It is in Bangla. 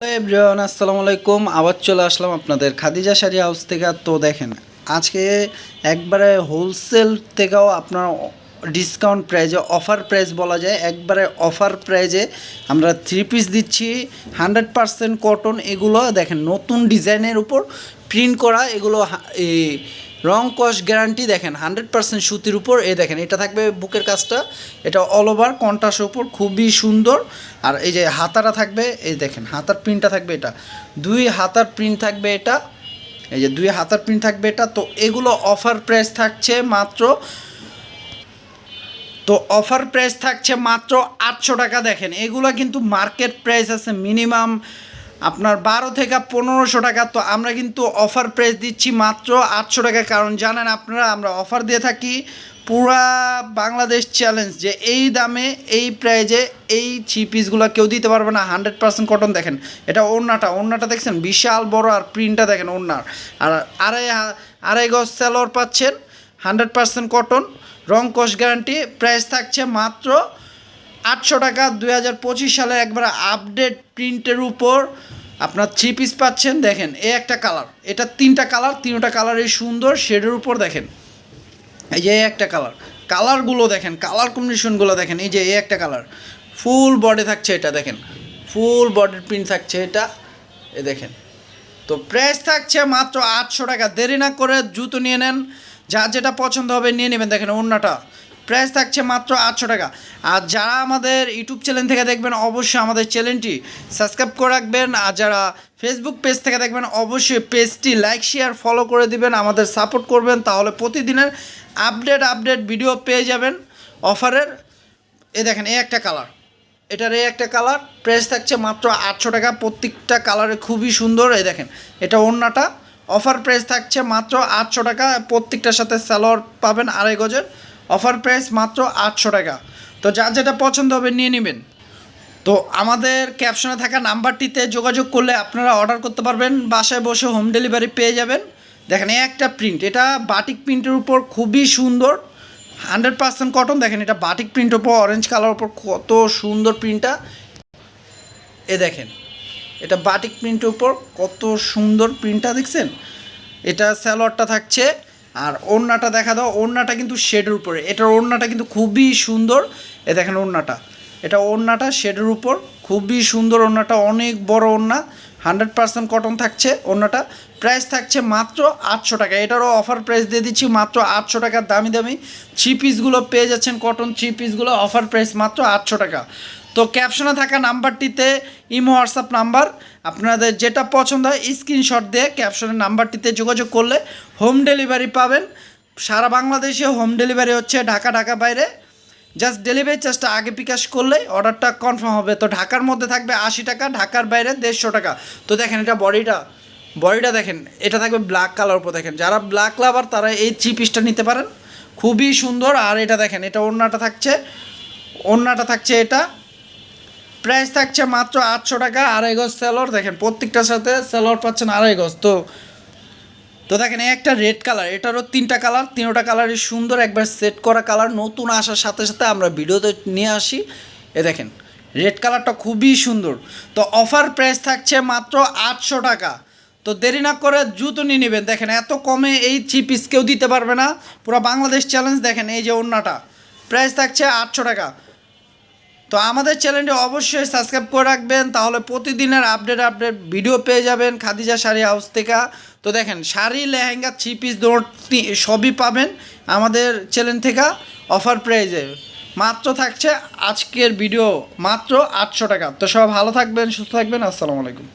হ্যালো এভরিওয়ান, আসসালামু আলাইকুম। আবার চলে আসলাম আপনাদের খাদিজা শাড়ি হাউস থেকে। তো দেখেন, আজকে একবারে হোলসেল থেকেও আপনার ডিসকাউন্ট প্রাইজে অফার প্রাইস বলা যায়। একবারে অফার প্রাইজে আমরা থ্রি পিস দিচ্ছি। হান্ড্রেড পারসেন্ট কটন এগুলো দেখেন, নতুন ডিজাইনের উপর প্রিন্ট করা, এগুলো রং কস গ্যারান্টি দেখেন, হান্ড্রেড পার্সেন্ট সুতির উপর, এই দেখেন, এটা থাকবে বুকের কাজটা, এটা অল ওভার কন্টাসের উপর, খুবই সুন্দর, আর এই যে হাতাটা থাকবে, এই দেখেন, হাতার প্রিন্টটা থাকবে এটা, দুই হাতার প্রিন্ট থাকবে এটা, এই যে দুই হাতার প্রিন্ট থাকবে এটা, তো এগুলো অফার প্রাইস থাকছে মাত্র, তো অফার প্রাইস থাকছে মাত্র আটশো টাকা, দেখেন, এগুলো কিন্তু মার্কেট প্রাইস আছে মিনিমাম আপনার বারো থেকে পনেরোশো টাকা। তো আমরা কিন্তু অফার প্রাইস দিচ্ছি মাত্র আটশো টাকা। কারণ জানেন আপনারা, আমরা অফার দিয়ে থাকি পুরা বাংলাদেশ চ্যালেঞ্জ যে এই দামে, এই প্রাইজে এই থ্রি পিসগুলো কেউ দিতে পারবে না। হান্ড্রেড পার্সেন্ট কটন দেখেন, এটা ওড়নাটা ওড়নাটা দেখছেন? বিশাল বড় আর প্রিন্টটা দেখেন ওড়নার। আর আড়াই আড়াই গজ স্যালোয়ার পাচ্ছেন হান্ড্রেড পার্সেন্ট কটন রং কোষ গ্যারান্টি প্রাইস থাকছে মাত্র আটশো টাকা দুই হাজার পঁচিশ সালে একবার আপডেট প্রিন্টের উপর আপনার থ্রি পিস পাচ্ছেন। দেখেন এ একটা কালার এটা তিনটা কালার তিনটা কালারই সুন্দর শেডের উপর দেখেন। এই যে এই একটা কালার কালারগুলো দেখেন কালার কম্বিনেশনগুলো দেখেন। এই যে এই একটা কালার ফুল বডি থাকছে এটা, দেখেন। ফুল বডির প্রিন্ট থাকছে এটা এ দেখেন। তো প্রাইস থাকছে মাত্র আটশো টাকা। দেরি না করে জুতো নিয়ে নেন। যা যেটা পছন্দ হবে নিয়ে নেবেন। দেখেন অন্যটা প্রাইস থাকছে মাত্র আটশো টাকা। আর যারা আমাদের ইউটিউব চ্যানেল থেকে দেখবেন, অবশ্যই আমাদের চ্যানেলটি সাবস্ক্রাইব করে রাখবেন। আর যারা ফেসবুক পেজ থেকে দেখবেন, অবশ্যই পেজটি লাইক শেয়ার ফলো করে দিবেন। আমাদের সাপোর্ট করবেন, তাহলে প্রতিদিনের আপডেট আপডেট ভিডিও পেয়ে যাবেন অফারের। এ দেখেন, এই একটা কালার এটার এই একটা কালার প্রাইস থাকছে মাত্র আটশো টাকা। প্রত্যেকটা কালারে খুবই সুন্দর। এই দেখেন, এটা অন্যটা অফার প্রাইস থাকছে মাত্র আটশো টাকা। প্রত্যেকটার সাথে স্যালোয়ার পাবেন আড়াই গজের। অফার প্রাইস মাত্র আটশো টাকা। তো যার যেটা পছন্দ হবে নিয়ে নেবেন। তো আমাদের ক্যাপশনে থাকা নাম্বারটিতে যোগাযোগ করলে আপনারা অর্ডার করতে পারবেন। বাসায় বসে হোম ডেলিভারি পেয়ে যাবেন। দেখেন একটা প্রিন্ট এটা বাটিক প্রিন্টের উপর খুবই সুন্দর। হান্ড্রেড পার্সেন্ট কটন দেখেন, এটা বাটিক প্রিন্টের উপর অরেঞ্জ কালার উপর কত সুন্দর প্রিন্টটা এ দেখেন, এটা বাটিক প্রিন্টের উপর কত সুন্দর প্রিন্টটা দেখছেন? এটা স্যালোয়ারটা থাকছে আর ওড়নাটা দেখা দাও, ওড়নাটা কিন্তু শেডের উপরে। এটার ওড়নাটা কিন্তু খুবই সুন্দর। এ দেখেন ওড়নাটা। এটা ওড়নাটা শেডের উপর। খুবই সুন্দর ওড়নাটা, অনেক বড় ওড়না। হান্ড্রেড পার্সেন্ট কটন থাকছে, অন্যটা প্রাইস থাকছে মাত্র আটশো টাকা। এটারও অফার প্রাইস দিয়ে দিচ্ছি, মাত্র আটশো টাকার দামি দামি থ্রি পিসগুলো পেয়ে যাচ্ছেন কটন থ্রি পিসগুলো অফার প্রাইস মাত্র আটশো টাকা। তো ক্যাপশনে থাকা নাম্বারটিতে ইমো হোয়াটসঅ্যাপ নাম্বার, আপনাদের যেটা পছন্দ হয় স্ক্রিনশট দিয়ে ক্যাপশনের নাম্বারটিতে যোগাযোগ করলে হোম ডেলিভারি পাবেন। সারা বাংলাদেশে হোম ডেলিভারি হচ্ছে ঢাকা ঢাকা বাইরে। জাস্ট ডেলিভারি চার্জটা আগে বিকাশ করলে অর্ডারটা কনফার্ম হবে। তো ঢাকার মধ্যে থাকবে আশি টাকা, ঢাকার বাইরে দেড়শো টাকা। তো দেখেন এটা বডিটা বডিটা দেখেন, এটা থাকবে ব্ল্যাক কালার উপর দেখেন। যারা ব্ল্যাক লাভার তারা এই থ্রি পিসটা নিতে পারেন। খুবই সুন্দর। আর এটা দেখেন, এটা ওড়নাটা থাকছে ওড়নাটা থাকছে এটা। প্রাইস থাকছে মাত্র আটশো টাকা, আড়াই গজ স্যালোয়ার দেখেন, প্রত্যেকটার সাথে স্যালোয়ার পাচ্ছেন আড়াই গজ। তো তো দেখেন, এই একটা রেড কালার এটারও তিনটা কালার তিনটা কালারই সুন্দর একবার সেট করা কালার নতুন আসার সাথে সাথে আমরা ভিডিওতে নিয়ে আসি। এ দেখেন রেড কালারটা খুবই সুন্দর। তো অফার প্রাইস থাকছে মাত্র আটশো টাকা। তো দেরি না করে জুতো নিয়ে নেবেন। দেখেন, এত কমে এই থ্রি পিস কেউ দিতে পারবে না। পুরো বাংলাদেশ চ্যালেঞ্জ দেখেন, এই যে ওড়নাটা। প্রাইস থাকছে আটশো টাকা। তো আমাদের চ্যানেলটি অবশ্যই সাবস্ক্রাইব করে রাখবেন, তাহলে প্রতিদিনের আপডেট আপডেট ভিডিও পেয়ে যাবেন খাদিজা শাড়ি হাউস থেকে। তো দেখেন, শাড়ি, লেহেঙ্গা থ্রি পিস দোটি সবই পাবেন আমাদের চ্যানেল থেকে অফার প্রাইজে। মাত্র থাকছে আজকের ভিডিও, মাত্র আটশো টাকা। তো সব ভালো থাকবেন, সুস্থ থাকবেন, আসসালামু আলাইকুম।